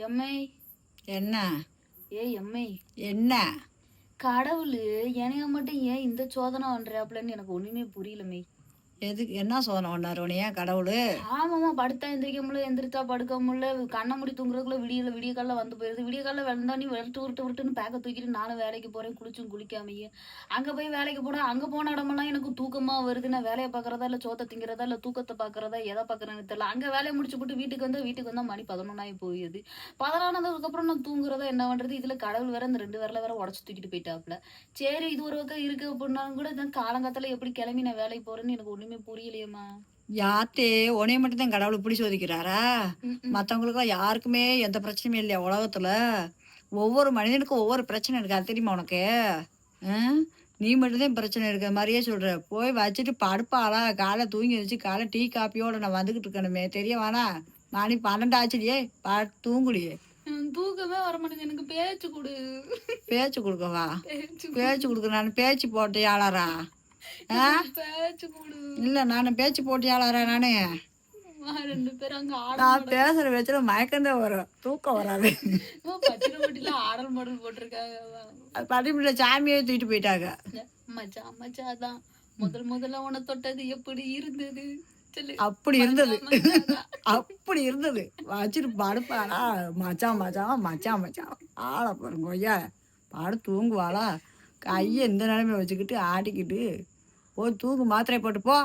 எம்மை என்ன? ஏ எம்மை என்ன? கடவுள் எனக்கு மட்டும் ஏன் இந்த சோதனை பண்றாப்புலன்னு எனக்கு ஒண்ணுமே புரியலமே. எதுக்கு என்ன சோதனை பண்ணார் உனையா கடவுள்? ஆமாம்மா படுத்தா எந்திரிக்க முடியல எந்திரிச்சா படுக்க முடியல கண்ணை முடி தூங்குறதுக்குள்ள விடியல விடிய காலில் வந்து போயிருது விடிய காலில் வெந்தா நீ விரட்டு விட்டு விட்டுன்னு பேக்க தூக்கிட்டு நானும் வேலைக்கு போறேன் குளிச்சும் குளிக்காமையே. அங்க போய் வேலைக்கு போனா அங்க போன இடமெல்லாம் எனக்கு தூக்கமா வருது. நான் வேலையை பாக்குறதா இல்லை சோத்தை திங்கிறதா இல்லை தூக்கத்தை பாக்குறதா எதை பார்க்குறேன்னு தெரியல. அங்கே வேலையை முடிச்சு போட்டு வீட்டுக்கு வந்தால் வீட்டுக்கு வந்தால் மணி பதினொன்னாயி போயிடுது. பதினொன்னானதுக்கு அப்புறம் நான் தூங்குறதா என்ன பண்ணுறது இதுல கடவுள் வேற இந்த ரெண்டு விரல வேற உடச்சு தூக்கிட்டு போயிட்டாப்புல. சரி இது ஒரு பக்கம் இருக்குது அப்படின்னாலும் கூட காலங்காத்தில் எப்படி கிளம்பி நான் வேலைக்கு போகிறேன்னு எனக்கு ஒண்ணுமே புரியலையேம்மா. யார்த்தே உனைய மட்டும் தான் கடவுள் இப்படி சோதிக்கிறாரா. மற்றவங்களுக்குலாம் யாருக்குமே எந்த பிரச்சனையும் இல்லையா உலகத்துல? ஒவ்வொரு மனிதனுக்கும் ஒவ்வொரு பிரச்சனை இருக்கு. அது தெரியுமா உனக்கு? நீ மட்டும்தான் பிரச்சனை இருக்க மாதிரியே சொல்ற. போய் வச்சுட்டு படுப்பாளா காலை தூங்கி வச்சு காலை டீ காப்பியோட நான் வந்துகிட்டு இருக்கணுமே. தெரிய வேணா. மணி பன்னெண்டு ஆச்சுடியே. பா தூங்குடியே தூக்கமே வர மாட்டேங்குது. எனக்கு பேச்சு கொடு. பேச்சு கொடுக்கவா? பேச்சு கொடுக்க நான் பேச்சு போட்டு ஆளாரா இல்லை நான் பேச்சு போட்டு ஆளாரா நானு? வா, ரெண்டு பேரும் அங்க ஆட நான் பேசுற பேச்சுல மயக்கம்தான் வரும். தூக்கம் வராது. படிப்புல சாமியே தூக்கிட்டு போயிட்டாங்க. மச்சான் மச்சான் தான் முதல் முதல்ல உன தொட்டது எப்படி இருந்தது? சொல்லு. அப்படி இருந்தது. அப்படி இருந்தது. வச்சுட்டு படுப்பாளா மச்சான் மச்சான் மச்சான் மச்சான் ஆளை பாருங்க ஐயா பாடு தூங்குவாளா? கையை இந்த நிலைமை வச்சுக்கிட்டு ஆட்டிக்கிட்டு போய் தூங்கு மாத்திரை போட்டு போ.